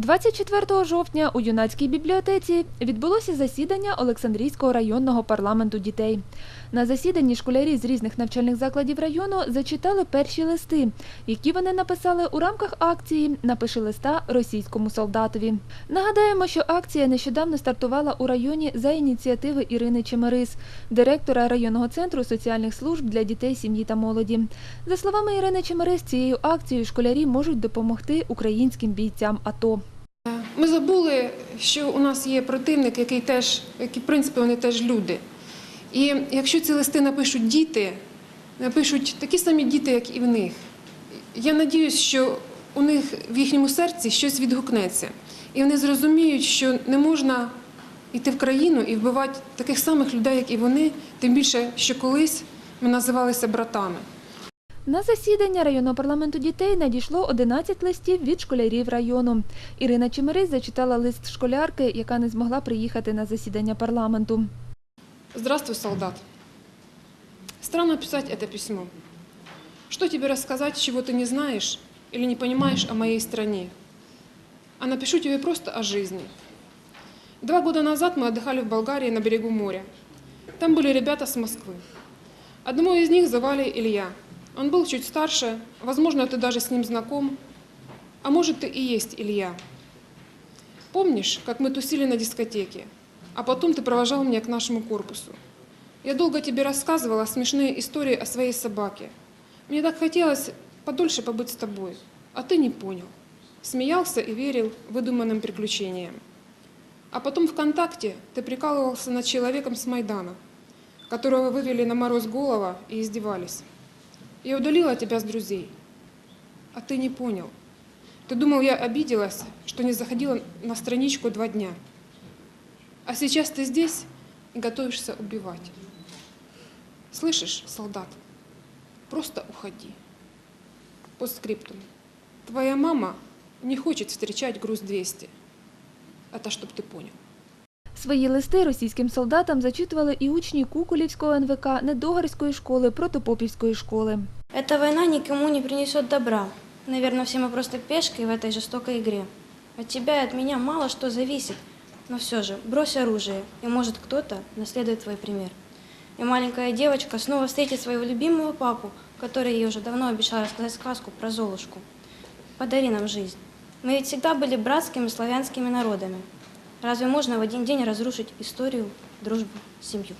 24 жовтня у юнацькій бібліотеці відбулося засідання Олександрійського районного парламенту дітей. На засіданні школярі з різних навчальних закладів району зачитали перші листи, які вони написали у рамках акції Напиши листа російському солдатові. Нагадаємо, що акція нещодавно стартувала у районі за ініціативи Ірини Чемерис, директора районного центру соціальних служб для дітей, сім'ї та молоді. За словами Ірини Чемерис, цією акцією школярі можуть допомогти українським бійцям АТО. Ми забули, що у нас є противник, який теж, які, в принципі, вони теж люди. І якщо ці листи напишуть діти, напишуть такі самі діти, як і в них. Я надіюсь, що у них в їхньому серці щось відгукнеться. І вони зрозуміють, що не можна йти в країну і вбивати таких самих людей, як і вони, тим більше, що колись ми називалися братами. На засідання районного парламенту дітей надійшло 11 листів від школярів району. Ірина Чемерис зачитала лист школярки, яка не змогла приїхати на засідання парламенту. Здравствуй, солдат. Странно писать это письмо. Что тебе рассказать, чего ты не знаешь или не понимаешь о моей стране? А напишу тебе просто о жизни. Два года назад мы отдыхали в Болгарии на берегу моря. Там были ребята с Москвы. Одного из них звали Илья. Он был чуть старше, возможно, ты даже с ним знаком. А может, ты и есть Илья. Помнишь, как мы тусили на дискотеке? А потом ты провожал меня к нашему корпусу. Я долго тебе рассказывала смешные истории о своей собаке. Мне так хотелось подольше побыть с тобой, а ты не понял. Смеялся и верил выдуманным приключениям. А потом ВКонтакте ты прикалывался над человеком с Майдана, которого вывели на мороз голова и издевались. Я удалила тебя с друзей, а ты не понял. Ты думал, я обиделась, что не заходила на страничку два дня. А сейчас ты здесь и готовишься убивать. Слышишь, солдат? Просто уходи. Постскриптум. Твоя мама не хочет встречать груз 200. Это чтоб ты понял. Свої листи російським солдатам зачитували і учні Куколівського НВК, Недогарської школи, Протопопівської школи. Эта война никому не принесет добра. Наверное, все мы просто пешки в этой жестокой игре. От тебя и от меня мало что зависит. Но все же, брось оружие, и может кто-то наследует твой пример. И маленькая девочка снова встретит своего любимого папу, который ей уже давно обещал рассказать сказку про Золушку. Подари нам жизнь. Мы ведь всегда были братскими славянскими народами. Разве можно в один день разрушить историю, дружбу, семью?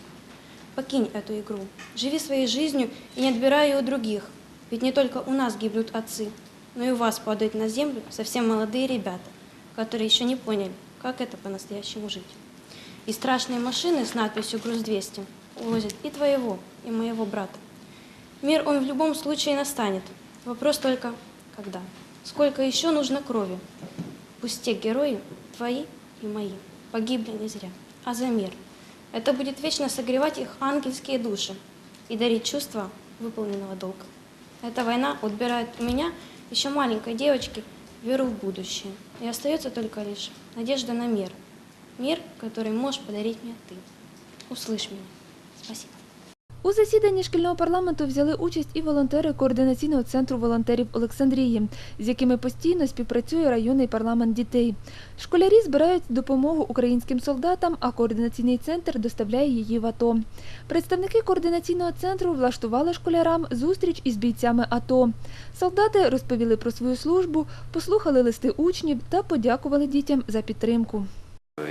Покинь эту игру. Живи своей жизнью и не отбирай ее у других. Ведь не только у нас гибнут отцы, но и у вас падают на землю совсем молодые ребята, которые еще не поняли, как это по-настоящему жить. И страшные машины с надписью «Груз-200» увозят и твоего, и моего брата. Мир он в любом случае настанет. Вопрос только когда. Сколько еще нужно крови? Пусть те герои, твои и мои, погибли не зря, а за мир. Это будет вечно согревать их ангельские души и дарить чувство выполненного долга. Эта война отбирает у меня, еще маленькой девочки, веру в будущее. И остается только лишь надежда на мир. Мир, который можешь подарить мне ты. Услышь меня. Спасибо. У засіданні шкільного парламенту взяли участь і волонтери координаційного центру волонтерів Олександрії, з якими постійно співпрацює районний парламент дітей. Школярі збирають допомогу українським солдатам, а координаційний центр доставляє її в АТО. Представники координаційного центру влаштували школярам зустріч із бійцями АТО. Солдати розповіли про свою службу, послухали листи учнів та подякували дітям за підтримку.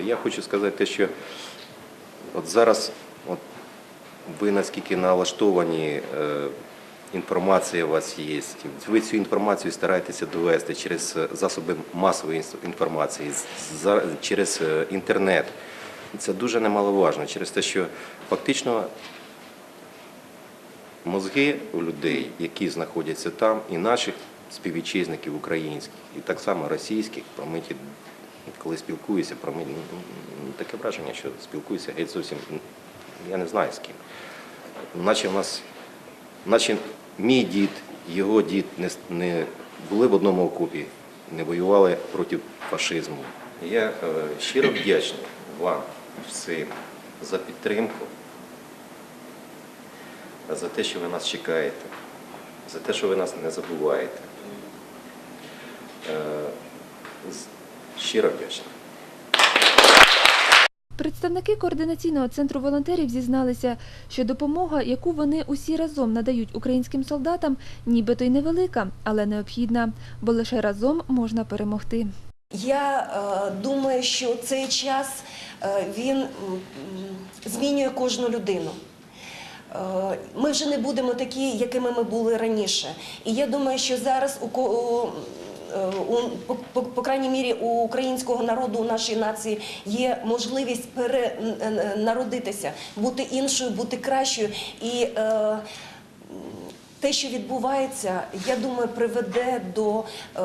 Я хочу сказати що от зараз от ви наскільки налаштовані, інформація у вас є. Ви цю інформацію стараєтеся довести через засоби масової інформації, через інтернет. Це дуже немаловажно через те, що фактично мозги у людей, які знаходяться там, і наших співвітчизників українських, і так само російських, промиті, коли спілкуюся, промиті, ну, таке враження, що спілкуюся геть зовсім, я не знаю з ким. Наче в нас, наче мій дід, його дід не, не були в одному окопі, не воювали проти фашизму. Я е, щиро вдячний вам всім за підтримку за те, що ви нас чекаєте, за те, що ви нас не забуваєте. Е, Щиро вдячний. Представники координаційного центру волонтерів зізналися, що допомога, яку вони усі разом надають українським солдатам, нібито й невелика, але необхідна, бо лише разом можна перемогти. Я е, думаю, що цей час е, він змінює кожну людину. Е, Ми вже не будемо такі, якими ми були раніше. І я думаю, що зараз у, ко- е, по, по, по крайній мірі у українського народу, у нашій нації є можливість перенародитися, бути іншою, бути кращою. І е, те, що відбувається, я думаю, приведе до е,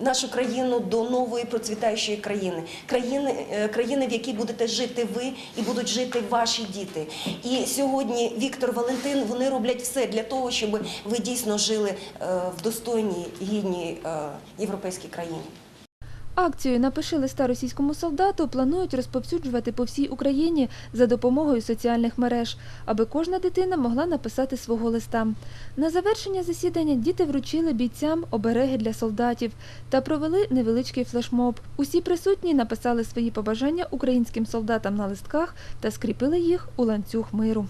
нашу країну до нової процвітаючої країни, країни, е, країни, в якій будете жити ви і будуть жити ваші діти. І сьогодні Віктор Валентин вони роблять все для того, щоб ви дійсно жили е, в достойній, гідній е, європейській країні. Акцію Напиши листа російському солдату планують розповсюджувати по всій Україні за допомогою соціальних мереж, аби кожна дитина могла написати свого листа. На завершення засідання діти вручили бійцям обереги для солдатів та провели невеличкий флешмоб. Усі присутні написали свої побажання українським солдатам на листках та скріпили їх у ланцюг миру.